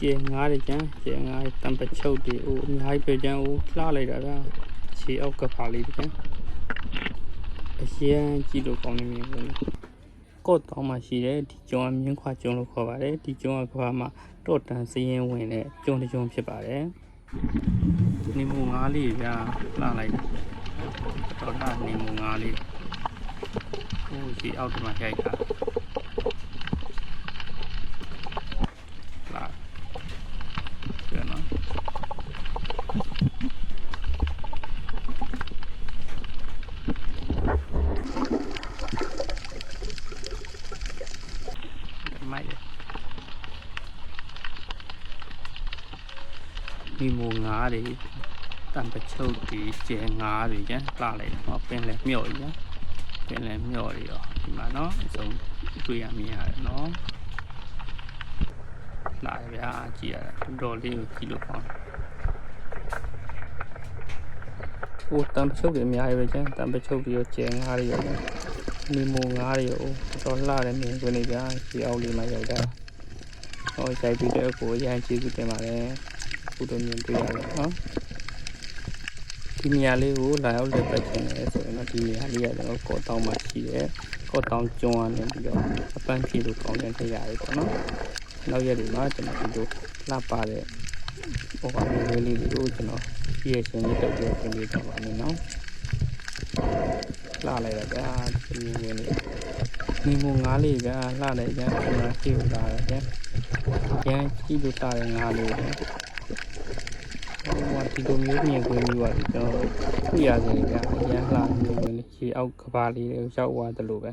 ကျဲငားတယ်ကျန်ကျဲငားတံပချုပ်တွေအိုးအများကြီးပဲကျန်အိုးလှလိုက်တာဗျာခြေအောက်ကဖာလေးတကျန်အရင်ကြည့်လို့ကောင်းနေမြင်ဘူးကော့တောင်းမှရှိတယ်ဒီကျုံအမြင်းခွာကျုံလို့ခေါ်ပါတယ်ဒီကျုံကကဘာမှာတော့တန်စည်ရင်ဝင်တဲ့ကျုံတစ်ကျုံဖြစ်ပါတယ်နေမူငားလေးဗျာလှလိုက်တော့တာနေမူငားလေးဟိုဒီအောက်တမှာရိုက်တာလာပြန်နော် မိုက်တယ် ဒီမူငါးတွေတံပချုပ်တွေကျဲငါးတွေကျန်လှလိုက်တယ်ဟောပင်လဲမြော့ကြီးနော်ပင်လဲမြော့တွေရောဒီမှာနော်အစုံတွေ့ရမြင်ရတယ်နော်လာရဗျာကြည့်ရတာတော်တော်လေးကိုကြည့်လို့ကောင်းတယ်ဟိုတံပချုပ်တွေအများကြီးပဲကျန်တံပချုပ်တွေရောကျဲငါးတွေရောကျန်နီမိုငားတွေ哦တော်လှတယ်မြင်ကွင်းလေးဗျာဒီအောက်လေးမှာရိုက်တာဟောရိုက်ပြီးတော့ကိုရန်ကျေးဇူးတင်ပါတယ် ခုတော့မြင်တွေ့ရတယ်နော်ဒီနေရာလေးကိုလာရောက်လက်ပတ်ချင်တယ်ဆိုရင်တော့ဒီနေရာလေးကကျွန်တော်ကော့တောင်းမှာရှိတယ်ကော့တောင်းကျွန်းကနေပြီးတော့အပန်းဖြေလို့ကောင်းတဲ့နေရာလေးပေါ့နော်နောက်ရက်တွေမှာကျွန်တော်ဒီလိုလှပတဲ့ဟိုကောင်လေးလေးတွေကိုကျွန်တော်ပြည့်ရှင်လေးတက်ပြီးပြင်ပေးကြပါမယ်နော်လှလိုက်တာဗျာဒီမြင်နေနေမငါးလေးဗျာလှလိုက်ကြဒီမှာကြည့်လို့လာတယ်ဗျာကျန်ကြည့်လို့တာတဲ့ငါးလေးဗျာဟိုမှာ ဒီလိုမျိုးမြင်ကွင်းမျိုးပါကျွန်တော်တွေ့ရတယ်ဗျာအရန်လှမြင်ကွင်းလေးခြေအောက်ကဘာလေးတွေရောက်သွားတယ်လို့ပဲ